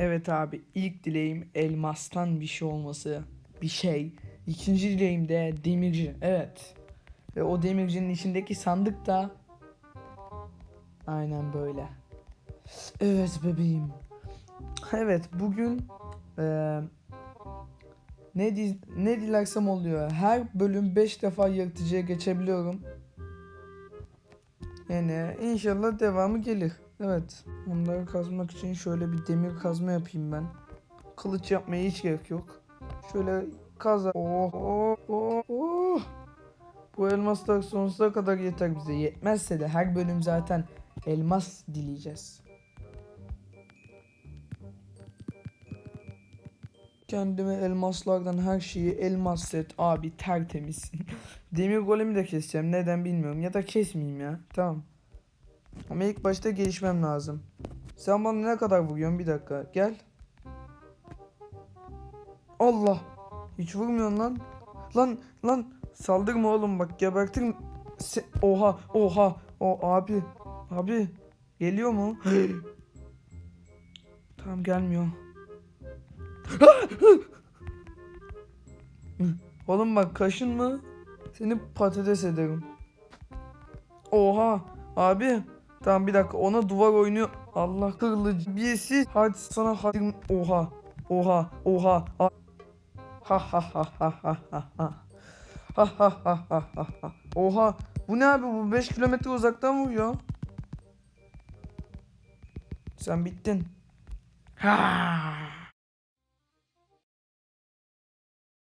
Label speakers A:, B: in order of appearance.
A: Evet abi ilk dileğim elmastan bir şey olması. Bir şey. İkinci dileğim de demirci. Evet. Ve o demircinin içindeki sandık da aynen böyle. Evet bebeğim. Evet bugün eee, ne di- ne dilersem oluyor. Her bölüm 5 defa yaratıcıya geçebiliyorum. Yani inşallah devamı gelir. Evet. Onları kazmak için şöyle bir demir kazma yapayım ben. Kılıç yapmaya hiç gerek yok. Şöyle kaz. Oh oh oh oh. Bu elmaslar sonsuza kadar yeter bize. Yetmezse de her bölüm zaten elmas dileyeceğiz. Kendime elmaslardan her şeyi elmas set abi tertemiz. Demir golemi de keseceğim. Neden bilmiyorum. Ya da kesmeyeyim ya. Tamam. Ama ilk başta gelişmem lazım. Sen bana ne kadar vuruyorsun? Bir dakika. Gel. Allah. Hiç vurmuyorsun lan. Lan lan. Saldırma oğlum bak gebertirim. Se- oha oha. O abi. Abi. Geliyor mu? tamam gelmiyor. Oğlum bak kaşınma. Seni patates ederim. Oha abi. Tamam bir dakika ona duvar oynuyor. Allah kırılıcı birisi. Hadi sana hadi. Oha. Oha. Oha. Ha ha ha ha ha ha ha. Ha ha ha ha ha ha. Oha. Bu ne abi bu 5 kilometre uzaktan vuruyor. Sen bittin. Ha.